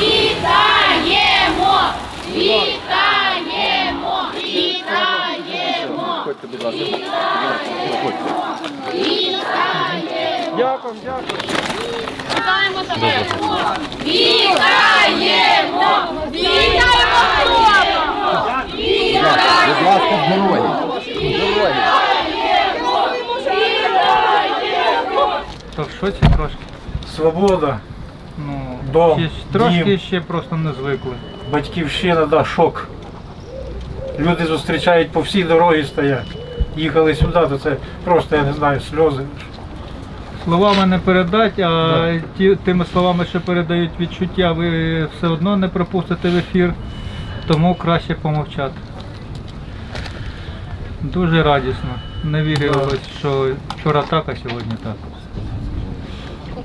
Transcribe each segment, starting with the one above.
Вітаємо! Вітаємо! Вітаємо! Ходьте, будь ласка. Дякую, дякую. Вітаємо тебе! Вітаємо! Вітаємо! Будь ласка. З дороги. То в шоці трошки. Свобода, Ну, Дом, ще трошки дім. ще просто не звикли. батьківщина, да, шок. Люди зустрічають по всій дорогі стоять. Їхали сюди, то це просто, я не знаю, сльози. Словами не передать, а ті, тими словами, що передають відчуття, ви все одно не пропустите в ефір, тому краще помовчати. Дуже радісно. Не вірилось, що вчора так, а сьогодні так.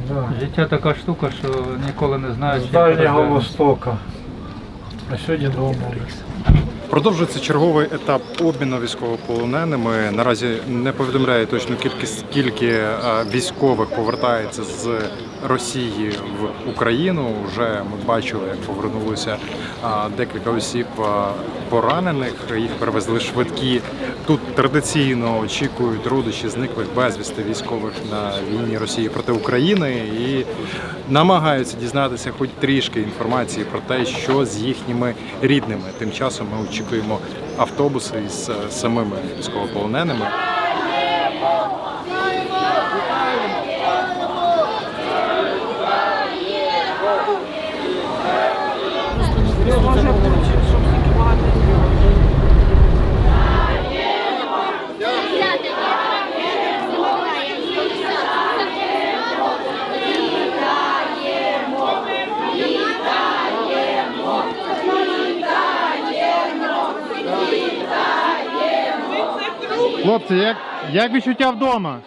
Да. Життя така штука, що ніколи не знаєш. З дальнього востока. А сьогодні вдома. Продовжується черговий етап обміну військовополоненими. Наразі не повідомляє точну кількість, скільки е, військових повертається з Росії в Україну. Вже ми бачили, як повернулося е, декілька осіб е, поранених. Їх перевезли швидкі. Тут традиційно очікують родичі зниклих безвісти військових на війні Росії проти України і намагаються дізнатися хоч трішки інформації про те, що з їхніми рідними. Тим часом ми очікуємо автобуси із е, самими військовополоненими. Хлопці, як, як відчуття вдома?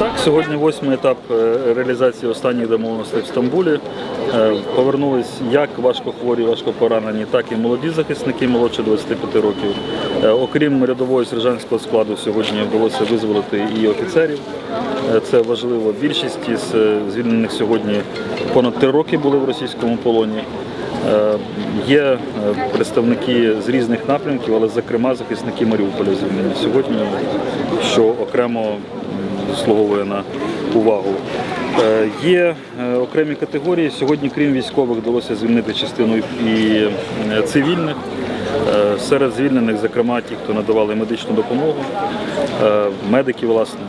Так, сьогодні восьмий етап е, реалізації останніх домовленостей в Стамбулі. Е, Повернулись як важкохворі, важкопоранені, так і молоді захисники молодше 25 років. Е, Окрім рядового сержантського складу, сьогодні вдалося визволити і офіцерів. Це важливо. Більшість із звільнених сьогодні понад три роки були в російському полоні. Є представники з різних напрямків, але зокрема захисники Маріуполя звільнені сьогодні, що окремо заслуговує на увагу. Е, Є е, окремі категорії. Сьогодні, крім військових, вдалося звільнити частину і е, цивільних. Серед звільнених, зокрема, ті, хто надавали медичну допомогу, медики, власне.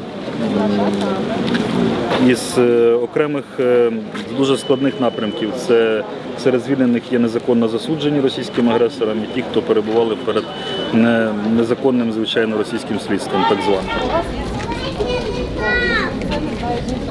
Із окремих дуже складних напрямків це серед звільнених є незаконно засуджені російським агресором і ті, хто перебували перед незаконним, звичайно, російським слідством, так званим. Thank you.